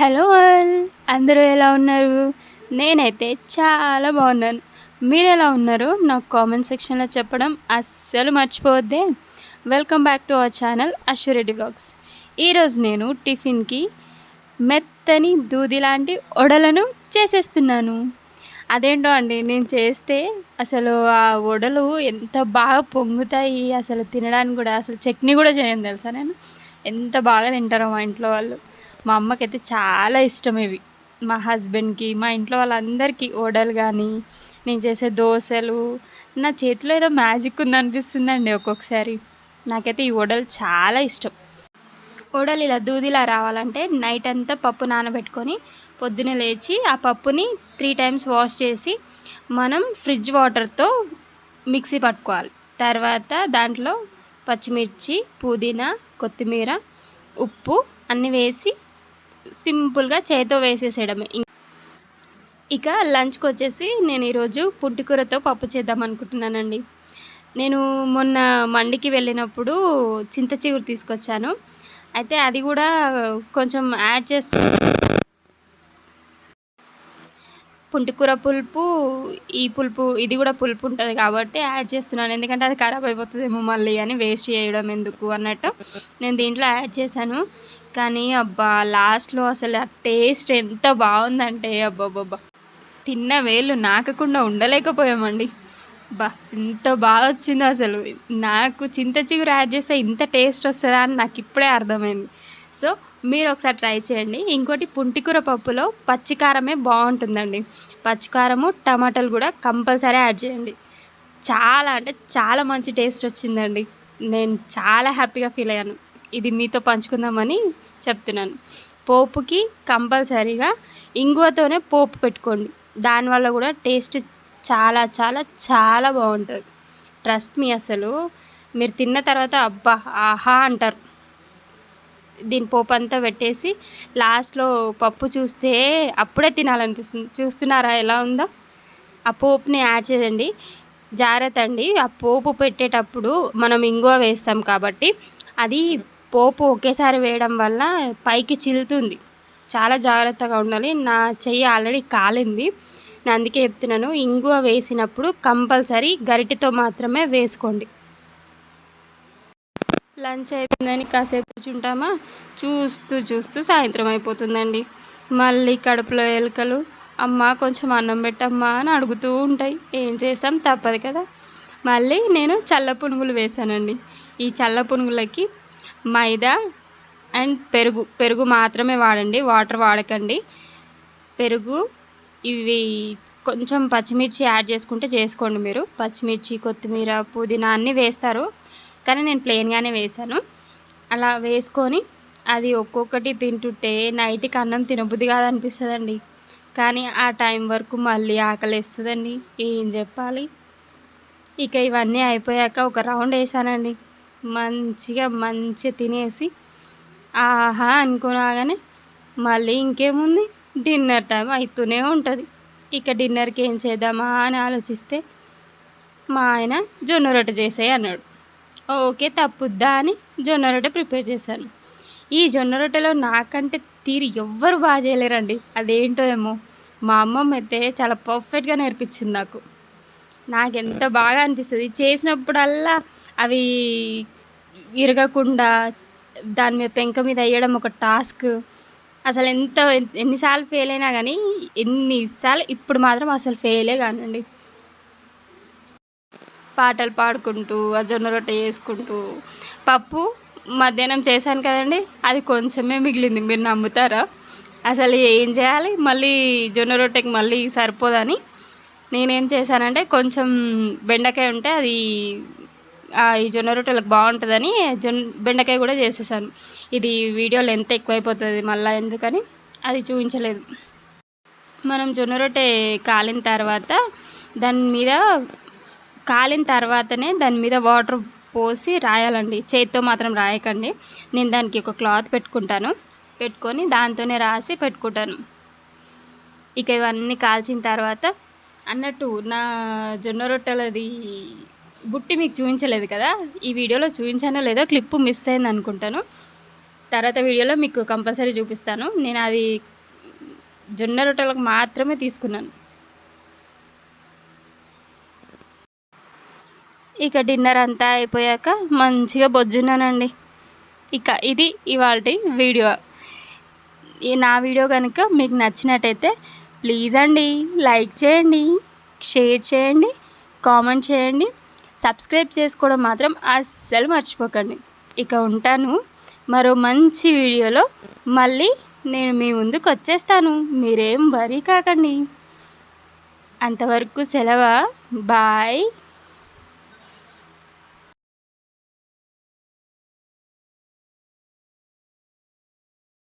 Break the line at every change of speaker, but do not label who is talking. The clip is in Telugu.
హలో ఆల్ అందరూ ఎలా ఉన్నారు? నేనైతే చాలా బాగున్నాను. మీరు ఎలా ఉన్నారు నాకు కామెంట్ సెక్షన్లో చెప్పడం అస్సలు మర్చిపోవద్దే. Welcome back to our channel Ashwareddy blogs ఈరోజు నేను టిఫిన్కి మెత్తని దూది లాంటి వడలను చేసేస్తున్నాను. అదేంటో అండి నేను చేస్తే అసలు ఆ వడలు ఎంత బాగా పొంగుతాయి అసలు తినడానికి కూడా అసలు చట్నీ కూడా చేయను తెలుసా నేను? ఎంత బాగా తింటారో మా ఇంట్లో వాళ్ళు. మా అమ్మకైతే చాలా ఇష్టం ఇవి. మా హస్బెండ్కి మా ఇంట్లో వాళ్ళందరికీ వడలు కానీ నేను చేసే దోశలు నా చేతిలో ఏదో మ్యాజిక్ ఉందనిపిస్తుందండి ఒక్కొక్కసారి. నాకైతే ఈ వడలు చాలా ఇష్టం. వడలు ఇలా దూదిలా రావాలంటే నైట్ అంతా పప్పు నానబెట్టుకొని పొద్దున లేచి ఆ పప్పుని త్రీ టైమ్స్ వాష్ చేసి మనం ఫ్రిడ్జ్ వాటర్తో మిక్సీ పట్టుకోవాలి. తర్వాత దాంట్లో పచ్చిమిర్చి పుదీనా కొత్తిమీర ఉప్పు అన్నీ వేసి సింపుల్గా చేతో వేసేసేయడమే. ఇక లంచ్కి వచ్చేసి నేను ఈరోజు పుట్టికూరతో పప్పు చేద్దాం అనుకుంటున్నానండి. నేను మొన్న మండికి వెళ్ళినప్పుడు చింత చిగురు తీసుకొచ్చాను. అయితే అది కూడా కొంచెం యాడ్ చేస్తూ పుంటికూర పులుపు ఈ పులుపు ఇది కూడా పులుపు ఉంటుంది కాబట్టి యాడ్ చేస్తున్నాను. ఎందుకంటే అది ఖరాబ్ అయిపోతుందేమో మళ్ళీ అని వేస్ట్ చేయడం ఎందుకు అన్నట్టు నేను దీంట్లో యాడ్ చేశాను. కానీ అబ్బా లాస్ట్లో అసలు ఆ టేస్ట్ ఎంత బాగుందంటే అబ్బాబ్బా తిన్న వేళ్ళు నాకకుండా ఉండలేకపోయామండి. బా ఎంత బాగా వచ్చింది అసలు. నాకు చింత చిగురు యాడ్ చేస్తే ఇంత టేస్ట్ వస్తుందా అని నాకు ఇప్పుడే అర్థమైంది. సో మీరు ఒకసారి ట్రై చేయండి. ఇంకోటి పుంటికూర పప్పులో పచ్చికారమే బాగుంటుందండి. పచ్చికారము టమాటాలు కూడా కంపల్సరీ యాడ్ చేయండి. చాలా అంటే చాలా మంచి టేస్ట్ వచ్చిందండి. నేను చాలా హ్యాపీగా ఫీల్ అయ్యాను. ఇది మీతో పంచుకుందామని చెప్తున్నాను. పోపుకి కంపల్సరీగా ఇంగువతోనే పోపు పెట్టుకోండి. దానివల్ల కూడా టేస్ట్ చాలా చాలా చాలా బాగుంటుంది. ట్రస్ట్ మీ అసలు. మీరు తిన్న తర్వాత అబ్బా ఆహా అంటారు. దీని పోపు అంతా పెట్టేసి లాస్ట్లో పప్పు చూస్తే అప్పుడే తినాలనిపిస్తుంది. చూస్తున్నారా ఎలా ఉందో? ఆ పోపుని యాడ్ చేయండి. జాగ్రత్త అండి. ఆ పోపు పెట్టేటప్పుడు మనం ఇంగువ వేస్తాం కాబట్టి అది పోపు ఒకేసారి వేయడం వల్ల పైకి చిల్లుతుంది. చాలా జాగ్రత్తగా ఉండాలి. నా చెయ్యి ఆల్రెడీ కాలింది. నేను అందుకే చెప్తున్నాను ఇంగువ వేసినప్పుడు కంపల్సరీ గరిటితో మాత్రమే వేసుకోండి. లంచ్ అయిపోయిందని కాసేపు కూర్చుంటామా? చూస్తూ చూస్తూ సాయంత్రం అయిపోతుందండి. మళ్ళీ కడుపులో ఎలుకలు. అమ్మ కొంచెం అన్నం పెట్టమ్మా అని అడుగుతూ ఉంటాయి. ఏం చేస్తాం? తప్పదు కదా. మళ్ళీ నేను చల్ల పునుగులు వేసానండి ఈ చల్ల పునుగులకి మైదా అండ్ పెరుగు. పెరుగు మాత్రమే వాడండి. వాటర్ వాడకండి. పెరుగు ఇవి కొంచెం పచ్చిమిర్చి యాడ్ చేసుకుంటే చేసుకోండి మీరు. పచ్చిమిర్చి కొత్తిమీర పుదీనా అన్నీ వేస్తారు. కానీ నేను ప్లెయిన్గానే వేసాను అలా వేసుకొని అది ఒక్కొక్కటి తింటుంటే నైట్కి అన్నం తినబుద్ధి కాదనిపిస్తుందండి. కానీ ఆ టైం వరకు మళ్ళీ ఆకలిస్తుందండి. ఏం చెప్పాలి? ఇక ఇవన్నీ అయిపోయాక ఒక రౌండ్ వేసానండి. మంచిగా మంచిగా తినేసి ఆహా అనుకున్నాగానే మళ్ళీ ఇంకేముంది? డిన్నర్ టైం అవుతూనే ఉంటుంది. ఇక డిన్నర్కి ఏం చేద్దామా అని ఆలోచిస్తే మా ఆయన జొన్న రొట్టె చేసాయి అన్నాడు. ఓకే తప్పుద్దా అని జొన్న రొట్టె ప్రిపేర్ చేశాను. ఈ జొన్న రొట్టెలో నాకంటే తీరు ఎవ్వరు బాగా చేయలేరండి. అదేంటో ఏమో. మా అమ్మమ్మ అయితే చాలా పర్ఫెక్ట్గా నేర్పించింది నాకు. నాకు ఎంత బాగా అనిపిస్తుంది. చేసినప్పుడల్లా అవి విరగకుండా దాని మీద పెంక మీద వేయడం ఒక టాస్క్. అసలు ఎంత ఎన్నిసార్లు ఫెయిల్ అయినా కానీ ఎన్నిసార్లు ఇప్పుడు మాత్రం అసలు ఫెయిలే కానండి. పాటలు పాడుకుంటూ ఆ జొన్న రొట్టె చేసుకుంటూ పప్పు మధ్యాహ్నం చేశాను కదండి అది కొంచెమే మిగిలింది. మీరు నమ్ముతారా? అసలు ఏం చేయాలి? మళ్ళీ జొన్న రొట్టెకి మళ్ళీ సరిపోదని నేనేం చేశానంటే కొంచెం బెండకాయ ఉంటే అది ఈ జొన్న రొట్టెలకు బాగుంటుందని జొన్న బెండకాయ కూడా చేసేసాను. ఇది వీడియో లెంత్ ఎక్కువైపోతుంది మళ్ళీ ఎందుకని అది చూపించలేదు. మనం జొన్న రొట్టె కాలిన తర్వాత దాని మీద కాలిన తర్వాతనే దాని మీద వాటర్ పోసి రాయాలండి. చేతితో మాత్రం రాయకండి. నేను దానికి ఒక క్లాత్ పెట్టుకుంటాను. పెట్టుకొని దాంతోనే రాసి పెట్టుకుంటాను. ఇక ఇవన్నీ కాల్చిన తర్వాత అన్నట్టు నా జొన్న రొట్టెలది బుట్టి మీకు చూపించలేదు కదా? ఈ వీడియోలో చూపించానో లేదో క్లిప్ మిస్ అయింది అనుకుంటాను. తర్వాత వీడియోలో మీకు కంపల్సరీ చూపిస్తాను. నేను అది జొన్న రొట్టెలకు మాత్రమే తీసుకున్నాను. ఇక డిన్నర్ అంతా అయిపోయాక మంచిగా బొజ్జున్నానండి. ఇక ఇది ఇవాళ వీడియో. ఈ నా వీడియో కనుక మీకు నచ్చినట్టయితే ప్లీజ్ అండి లైక్ చేయండి షేర్ చేయండి కామెంట్ చేయండి. సబ్స్క్రైబ్ చేసుకోవడం మాత్రం అస్సలు మర్చిపోకండి. ఇక ఉంటాను మరో మంచి వీడియోలో. మళ్ళీ నేను మీ ముందుకు వచ్చేస్తాను. మీరేం వరీ కాకండి. అంతవరకు సెలవు? బాయ్.